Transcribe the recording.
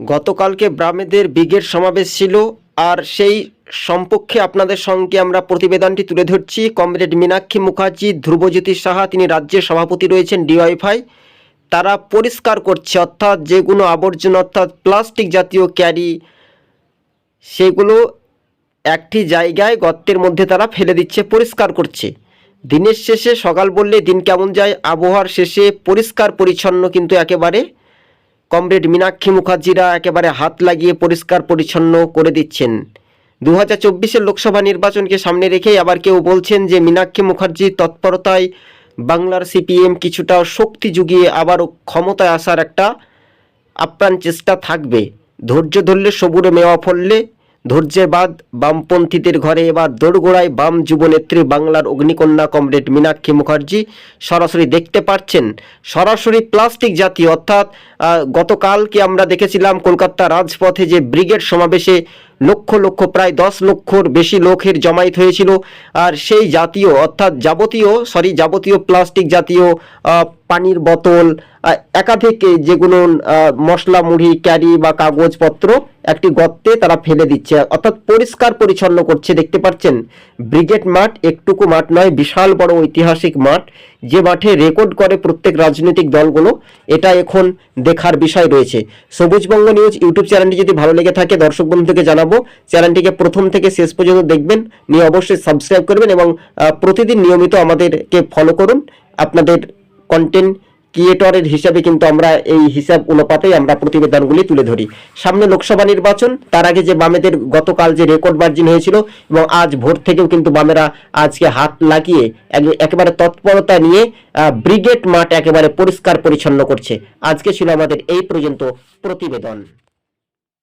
গতকালকে ব্রাহ্মেদের ব্রিগেড সমাবেশ ছিল, আর সেই সম্পর্কে আপনাদের সঙ্গে আমরা প্রতিবেদনটি তুলে ধরছি। কমরেড মীনাক্ষী মুখার্জি, ধ্রুবজ্যোতি সাহা, তিনি রাজ্যের সভাপতি রয়েছেন ডিওয়াইফাই। তারা পরিষ্কার করছে, অর্থাৎ যেগুলো আবর্জনা, অর্থাৎ প্লাস্টিক জাতীয় ক্যারি, সেগুলো একটি জায়গায় গর্তের মধ্যে তারা ফেলে দিচ্ছে, পরিষ্কার করছে। দিনের শেষে সকাল বললে দিন কেমন যায়, আবহাওয়ার শেষে পরিষ্কার পরিচ্ছন্ন কিন্তু একেবারে কমরেড মীনাক্ষী মুখার্জিরা একেবারে হাত লাগিয়ে পরিষ্কার পরিচ্ছন্ন করে দিচ্ছেন। দু হাজার চব্বিশের লোকসভা নির্বাচনকে সামনে রেখেই আবার কেউ বলছেন যে মীনাক্ষী মুখার্জির তৎপরতায় বাংলার সিপিএম কিছুটা শক্তি জুগিয়ে আবারও ক্ষমতায় আসার একটা আপ্রাণ চেষ্টা থাকবে। ধৈর্য ধরলে সবুরে মেওয়া ফললে ধৈর্যের বাদ বামপন্থীদের ঘরে এবার দোরগোড়ায় বাম যুবনেত্রী বাংলার অগ্নিকন্যা কমরেড মীনাক্ষী মুখার্জি সরাসরি দেখতে পাচ্ছেন সরাসরি প্লাস্টিক জাতি অর্থাৎ গতকালকে আমরা দেখেছিলাম কলকাতা রাজপথে যে ব্রিগেড সমাবেশে লক্ষ লক্ষ, প্রায় দশ লক্ষর বেশি লোকের জমায়েত হয়েছিল। আর সেই জাতীয়, অর্থাৎ যাবতীয় সরি যাবতীয় প্লাস্টিক জাতীয় পানির বোতল একাধিক যেগুলো মশলা, মুড়ি, ক্যারি বা কাগজপত্র একটি গর্তে তারা ফেলে দিচ্ছে। অর্থাৎ পরিষ্কার পরিচ্ছন্ন করছে, দেখতে পাচ্ছেন? ব্রিগেড মাঠ একটুকু মাঠ নয়, বিশাল বড় ঐতিহাসিক মাঠ। যে মাঠে রেকর্ড করে প্রত্যেক রাজনৈতিক দলগুলো, এটা এখন দেখার বিষয় রয়েছে। সবুজবঙ্গ নিউজ ইউটিউব চ্যানেলটি যদি ভালো লেগে থাকে, দর্শক বন্ধুকে জানাব। চ্যানেলটিকে প্রথম থেকে শেষ পর্যন্ত দেখবেন, নিয়ে অবশ্যই সাবস্ক্রাইব করবেন এবং প্রতিদিন নিয়মিত আমাদেরকে ফলো করুন। আপনাদের কন্টেন্ট ক্রিয়েটরের হিসাবে কিন্তু আমরা এই হিসাব অনুপাতেই আমরা প্রতিবেদনগুলি তুলে ধরি। সামনে লোকসভা নির্বাচন, তার আগে যে বামেদের গতকাল যে রেকর্ড মার্জিন হয়েছিল এবং আজ ভোর থেকেও কিন্তু বামেরা আজকে হাত লাগিয়ে এক- একেবারে তৎপরতা নিয়ে ব্রিগেড মাঠ একেবারে পরিষ্কার পরিচ্ছন্ন করছে। আজকে ছিল আমাদের এই পর্যন্ত প্রতিবেদন।